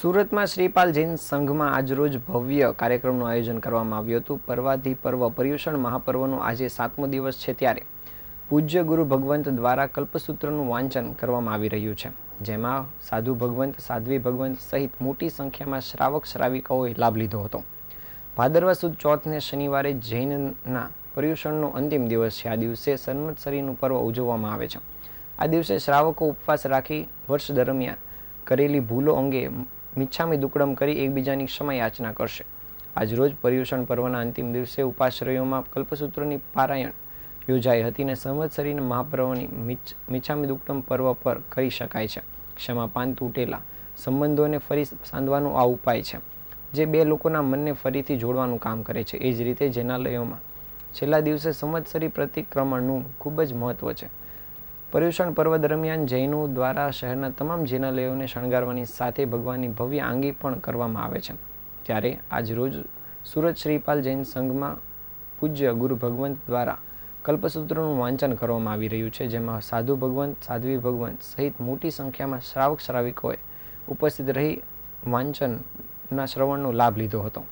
સુરતમાં શ્રીપાલ જૈન સંઘમાં આજરોજ ભવ્ય કાર્યક્રમનું આયોજન કરવામાં આવ્યું હતું. પર્વાધિ પર્વ પર્યુષણ મહાપર્વનો આજે સાતમો દિવસ છે ત્યારે પૂજ્ય ગુરુ ભગવંત દ્વારા કલ્પસૂત્રનું વાંચન કરવામાં આવી રહ્યું છે, જેમાં સાધુ ભગવંત, સાધ્વી ભગવંત સહિત મોટી સંખ્યામાં શ્રાવક શ્રાવિકાઓએ લાભ લીધો હતો. ભાદરવા સુદ ચોથને શનિવારે જૈનના પર્યુષણનો અંતિમ દિવસ છે. આ દિવસે સંવત્સરીનું પર્વ ઉજવવામાં આવે છે. આ દિવસે શ્રાવકો ઉપવાસ રાખી વર્ષ દરમિયાન કરેલી ભૂલો અંગે મિચ્છામી દુકડમ કરી એકબીજાની ક્ષમા યાચના કરશે. આજરોજ પર્યુષણ પર્વના અંતિમ દિવસે ઉપાશ્રયોમાં કલ્પસૂત્રની પારાયણ યોજાઈ હતી અને સંવત્સરીના મહાપર્વની મિચ્છ- મિચ્છામી દુકડમ પર્વ પર કરી શકાય છે. ક્ષમા પાન તૂટેલા સંબંધોને ફરી સાંધવાનો આ ઉપાય છે. જે બે લોકોના મનને ફરીથી જોડવાનું કામ કરે છે. એ જ રીતે જેનાલયોમાં છેલ્લા દિવસે સંવત્સરી પ્રતિક્રમણનું ખૂબ જ મહત્વ છે. પર્યુષણ પર્વ દરમિયાન જૈનો દ્વારા શહેરના તમામ જૈનાલયોને શણગારવાની સાથે ભગવાનની ભવ્ય આંગી પણ કરવામાં આવે છે. ત્યારે આજ રોજ સુરત શ્રીપાલ જૈન સંઘમાં પૂજ્ય ગુરુ ભગવંત દ્વારા કલ્પસૂત્રનું વાંચન કરવામાં આવી રહ્યું છે, જેમાં સાધુ ભગવંત, સાધ્વી ભગવંત સહિત મોટી સંખ્યામાં શ્રાવક શ્રાવિકોએ ઉપસ્થિત રહી વાંચનના શ્રવણનો લાભ લીધો હતો.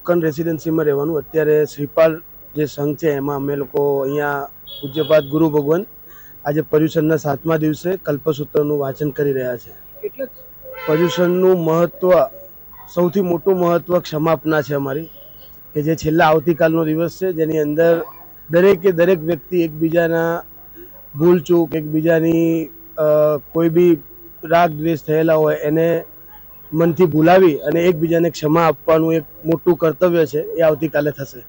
કોકન રેસિડેન્સીમાં રહેવાનું. અત્યારે શ્રીપાલ જે સંઘ છે એમાં અમે લોકો અહીંયા પૂજ્યપાદ ગુરુ ભગવાન આજે પર્યુષણના સાતમા દિવસે કલ્પસૂત્રનું વાંચન કરી રહ્યા છે. પર્યુષણનું મહત્વ સૌથી મોટું મહત્વ ક્ષમાપના છે અમારી કે જે છેલ્લા આવતીકાલનો દિવસ છે જેની અંદર દરેકે દરેક વ્યક્તિ એકબીજાના ભૂલચૂક એકબીજાની કોઈ બી રાગ દ્વેષ થયેલા હોય એને મનથી ભૂલાવી અને એકબીજાને ક્ષમા આપવાનું એક મોટું કર્તવ્ય છે એ આવતીકાલે થશે.